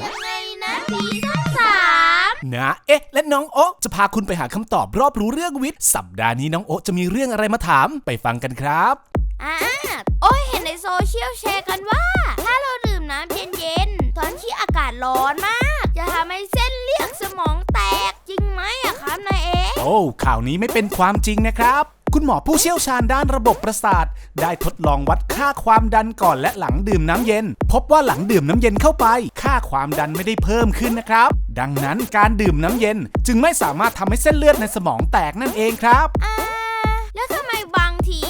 ยังไงนะซีซั่นสามนะเอ๊ะ และน้องโอ๊ะจะพาคุณไปหาคำตอบรอบรู้เรื่องวิทย์ สัปดาห์นี้น้องโอ๊ะจะมีเรื่องอะไรมาถามไปฟังกันครับอ่าโอ้ยเห็นในโซเชียลแชร์กันว่า ถ้าเราดื่มน้ำเย็นๆตอนที่อากาศร้อนมาก จะทำให้เส้นเลือดสมองแตกจริงไหมอะครับนายเอ๊ะโอ้ข่าวนี้ไม่เป็นความจริงนะครับ คุณหมอผู้เชี่ยวชาญด้านระบบประสาท ได้ทดลองวัดค่าความดันก่อนและหลังดื่มน้ำเย็น พบว่าหลังดื่มน้ำเย็นเข้าไป ค่าความดันไม่ได้เพิ่มขึ้นนะครับ ดังนั้นการดื่มน้ำเย็นจึงไม่สามารถทำให้เส้นเลือดในสมองแตกนั่นเองครับอ่าแล้วทำไมบางที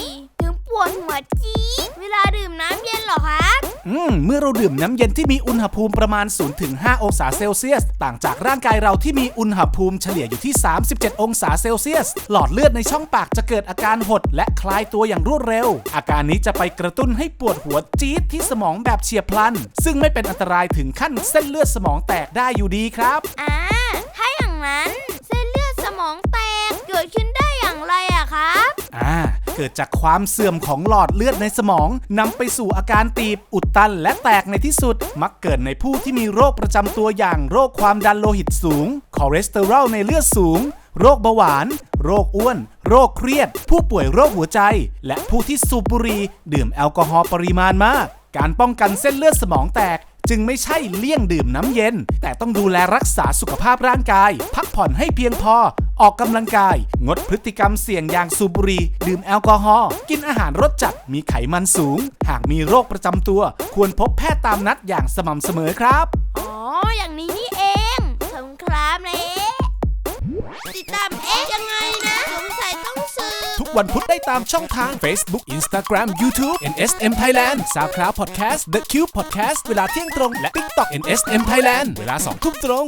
เมื่อเราดื่มน้ำเย็นที่มีอุณหภูมิประมาณ0-5องศาเซลเซียส ต่างจากร่างกายเราที่มีอุณหภูมิเฉลี่ยอยู่ที่ 37 องศาเซลเซียส หลอดเลือดในช่องปากจะเกิดอาการหด และคลายตัวอย่างรวดเร็ว อาการนี้จะไปกระตุ้นให้ปวดหัวจี๊ดที่สมองแบบเฉียบพลัน ซึ่งไม่เป็นอันตรายถึงขั้นเส้นเลือดสมองแตกได้อยู่ดีครับ อ่า ถ้าอย่างนั้น เกิดจากความเสื่อมของหลอดเลือดในสมองนำไปสู่อาการตีบอุดตันและแตกในที่สุด มักเกิดในผู้ที่มีโรคประจำตัวอย่างโรคความดันโลหิตสูง คอเลสเตอรอลในเลือดสูง โรคเบาหวาน โรคอ้วน โรคเครียด ผู้ป่วยโรคหัวใจ และผู้ที่สูบบุหรี่ดื่มแอลกอฮอล์ปริมาณมาก การป้องกันเส้นเลือดสมองแตกจึงไม่ใช่เลี่ยงดื่มน้ำเย็น แต่ต้องดูแลรักษาสุขภาพร่างกาย พักผ่อนให้เพียงพอ ออกกำลังกาย งดพฤติกรรมเสี่ยงอย่างสูบบุหรี่ดื่มแอลกอฮอล์กินอาหารรสจัดมีไขมันสูง หากมีโรคประจำตัว ควรพบแพทย์ตามนัดอย่างสม่ำเสมอครับ อ๋อ อย่างนี้นี่เองขอบคุณครับนายเอ๊ะติดตามเอ๊ะยังไงนะ สงสัยต้องซื้อ ทุกวันพุธได้ตามช่องทาง Facebook Instagram YouTube NSM Thailand SoundCloud Podcast The Cube Podcast เวลาเที่ยงตรง และ TikTok NSM Thailand เวลา2ทุ่มตรง